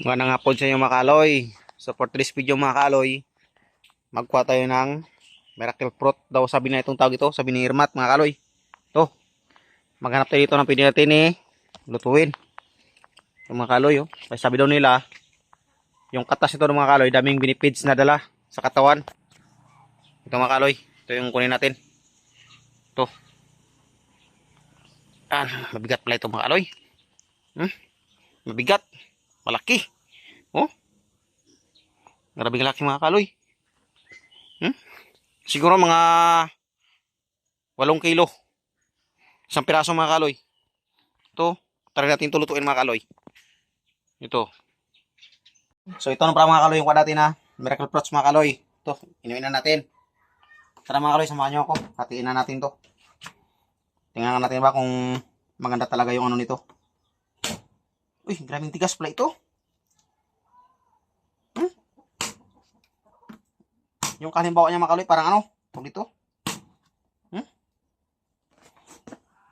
Magandang hapon sa inyo mga kaloy. So for today's video mga kaloy, magkuha tayo ng miracle fruit daw sabi na itong tawag ito, sabi ni Irmat mga kaloy. Ito, maghanap tayo dito ng pwede natin eh, lutuin. Yung mga kaloy oh. Kasi sabi daw nila, yung katas ito ng mga kaloy, daming benefits na dala sa katawan. Ito mga kaloy, ito yung kunin natin. Ito. Ah, mabigat pala ito mga kaloy. Hmm? Mabigat. Malaki. Oh. Grabing laki mga kaloy. Hmm? Siguro mga 8 kilo. Isang piraso mga kaloy. Ito. Try natin tulutuin mga kaloy. Ito. So ito na para mga kaloy yung kwa natin na miracle fruits mga kaloy. Ito. Inumin na natin. Tara mga kaloy, samahan nyo ako. Hatiin na natin to. Tingnan natin ba kung maganda talaga yung ano nito. Uy, grabing tigas pala ito. Hmm? Yung kalimbawa niya makaloy, parang ano? Tawag dito. Hmm?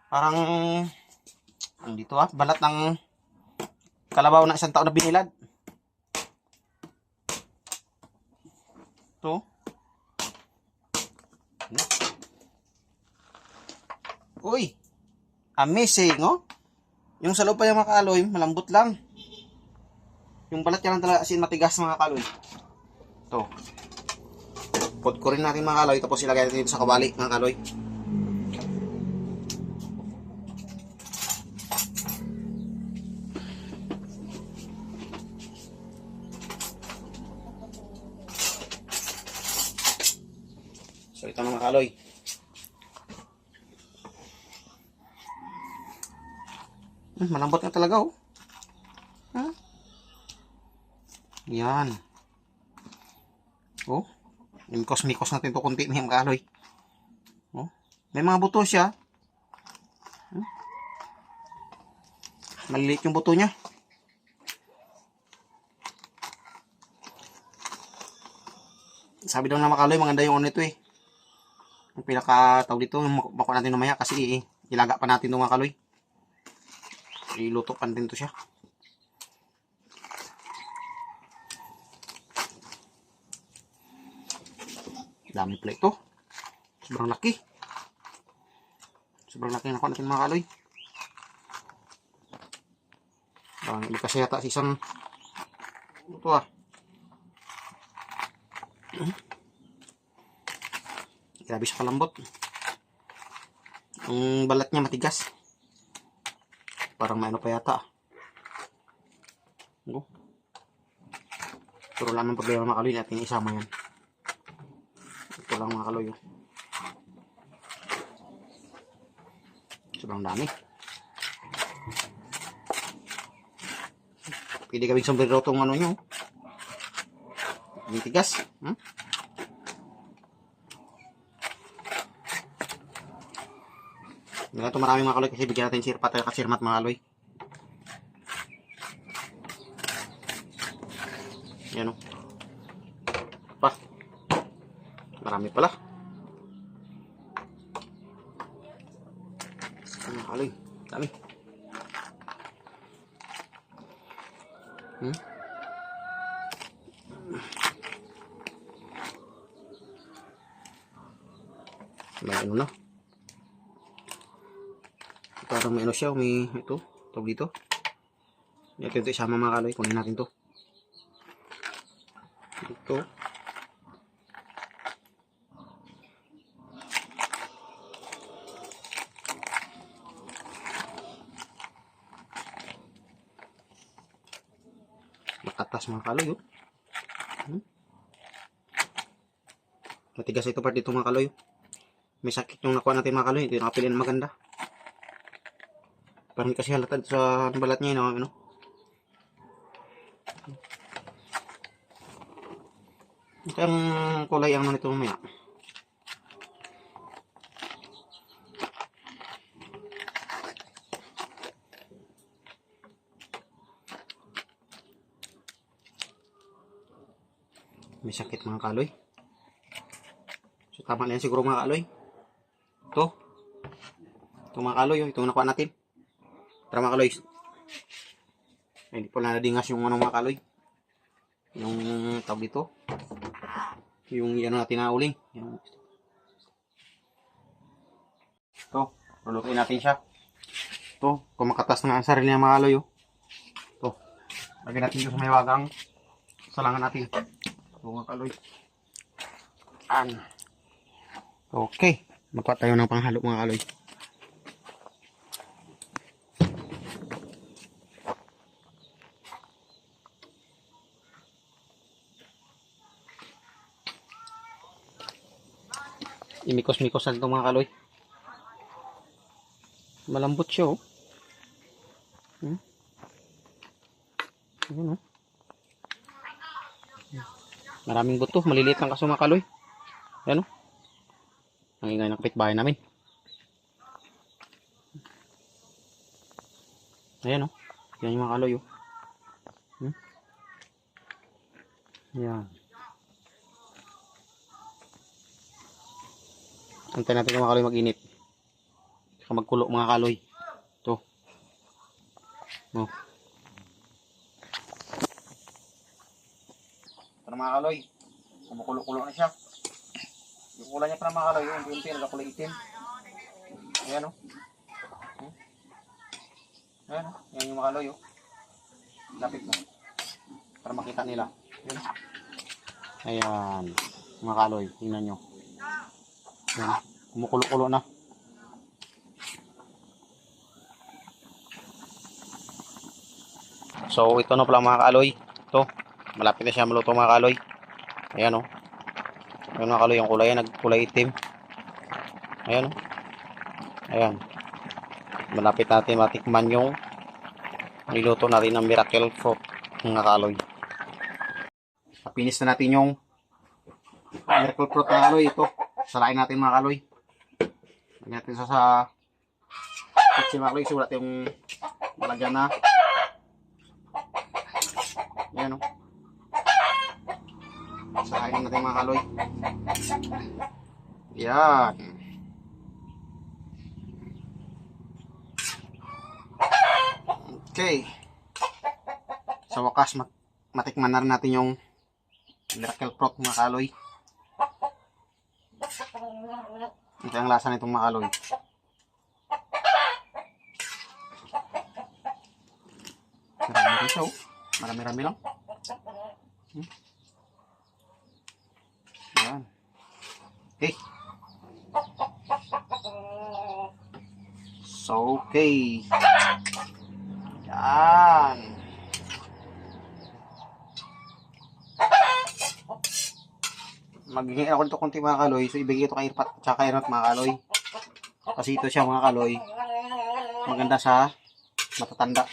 Parang, ang dito ah, balat ng kalabaw na isang taon na binilad. Ito. Uy, amazing oh. Yung sa loob pa yung mga kaloy, malambot lang. Yung balat lang talaga asin matigas mga kaloy. Ito. Pot ko rin natin mga kaloy, tapos ilagay natin dito sa kabali mga kaloy. Malambot nga talaga oh. Ha? Yan. Oh. Imikos-mikos natin to konti mga kaloy. Oh. May mga buto siya. Hmm? Maliliit yung buto niya. Sabi daw na makaloy, maganda yung ano ito eh. Yung pinaka tawag dito, makuha natin mamaya kasi ilaga pa natin itong mga pa din to siya. Dami pala ito. Sobrang laki. Sobrang laki na nakuha natin mga kaloy. Parang iba kasi yata sa isang ito ah. Grabe siya kalambot. Ang balat niya matigas. Parang may ano pa yata. Oh. Pero wala nang problema mga kaloy natin isama yan. Ito lang mga kaloy. oh. Sobrang dami. Pwede kaming sombrero tong ano nyo. Ang tigas. Hmm? Na ito marami mga kaloy kasi bigyan natin sirpa tayo kasirmat mga kaloy. Yan o. Pa. Marami pala. Mga kaloy. Dami. Hmm? May ano na. Parang may ano siya, may ito, tawag dito. Ito ito isama mga kaloy, kunin natin to. Ito. Makatas mga kaloy, oh. Hmm? Matigas ito part dito mga kaloy. oh. May sakit yung nakuha natin mga kaloy, hindi nakapili ng maganda. Parang kasi halata sa balat niya, no? ano? Ito ang kulay ang nito mamaya. May sakit mga kaloy. So tama na yan siguro mga kaloy. Ito. Ito mga kaloy, oh. ito nakuha natin. Tara mga kaloy. Ay, hindi pala nadingas yung ano mga kaloy. Yung tawag dito. Yung ano natin na uling. Yung... Ito, lulutuin natin siya. Ito, kumakatas na ang sarili niya mga kaloy. Oh. Ito, lagyan natin sa may wagang salangan natin. Ito mga kaloy. An. Okay, magpa tayo ng panghalo mga kaloy. Imikos-mikos na ito mga kaloy. Malambot siya oh. Hmm? Ayan oh. Maraming buto. Maliliit lang kaso mga kaloy. Ayan oh. Ang ingay ng kapitbahay namin. Ayan oh. Yan yung mga kaloy oh. Hmm? Ayan. Antay natin mga kaloy mag-init. Saka magkulo mga kaloy. Ito. Oh. Ito na mga kaloy. Kumukulo-kulo na siya. Yung kulay niya pa na mga kaloy. Yung unti nagkakulay itim. Ayan o. Hmm? Ayan o. Yan yung mga kaloy o. Lapit mo. Para makita nila. Ayan. Ayan. Mga kaloy. Tingnan nyo. Yan. Kumukulo-kulo na. So, ito na pala mga kaaloy. Ito. Malapit na siya maluto mga kaaloy. Ayan o. Ayan mga kaaloy. Yung kulay. Nagkulay itim. Ayan o. Ayan. Malapit natin matikman yung niluto natin ng miracle fruit mga kaaloy. Papinis na natin yung miracle fruit mga kaaloy. Ito. Salain natin mga kaloy. Lagyan natin sa sa kitchen mga kaloy. Sulat yung malagyan na. Yan o. Salain natin mga kaloy. Yan. Okay. Sa wakas, mat matikman na rin natin yung miracle fruit mga kaloy. Ito ang lasa nitong makaloy. Marami rin siya oh. Marami-rami lang. Hmm. Yan. Okay. So, okay. Yan. Magiging ako nito konti mga kaloy. So, ibigay ito kay Irpat at saka kay Rat mga kaloy. Kasi ito siya mga kaloy. Maganda sa matatanda.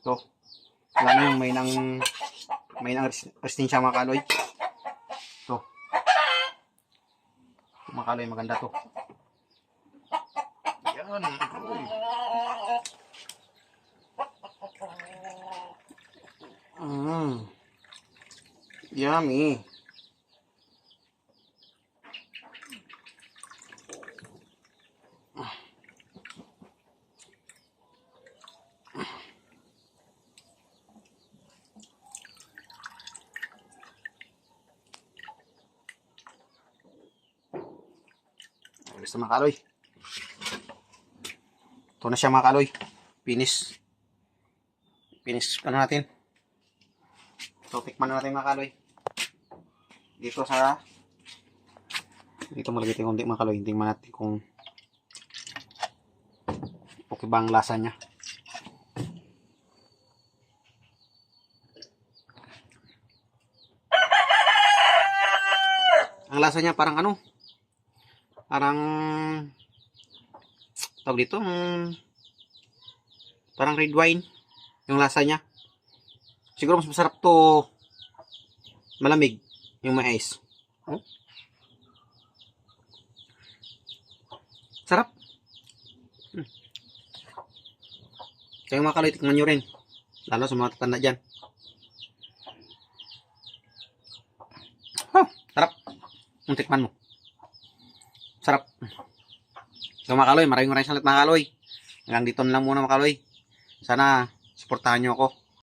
Ito. Wala na yung may nang may nang restin siya mga kaloy. Ito. Ito, mga kaloy, maganda to. Yan. Uy. Mm. Yummy. Gusto mga kaloy. Ito na siya mga kaloy. Finish. Finish ano natin. So, tikman na natin mga kaloy. Dito sa dito malagay tayo konti mga kaloy. Tingnan natin kung okay ba ang lasa niya. Ang lasa niya parang ano? Parang tawag dito, mm, parang red wine yung lasa niya. Siguro mas masarap to malamig yung may ice. Oh. Sarap. Hmm. Kaya mga kaloy, tikman nyo rin. Lalo sa mga tatanda dyan. Oh, sarap. Yung tikman mo. Sarap. So mga kaloy, maraming maraming salat mga. Hanggang dito na lang muna mga kaloy. Sana, supportahan nyo ako.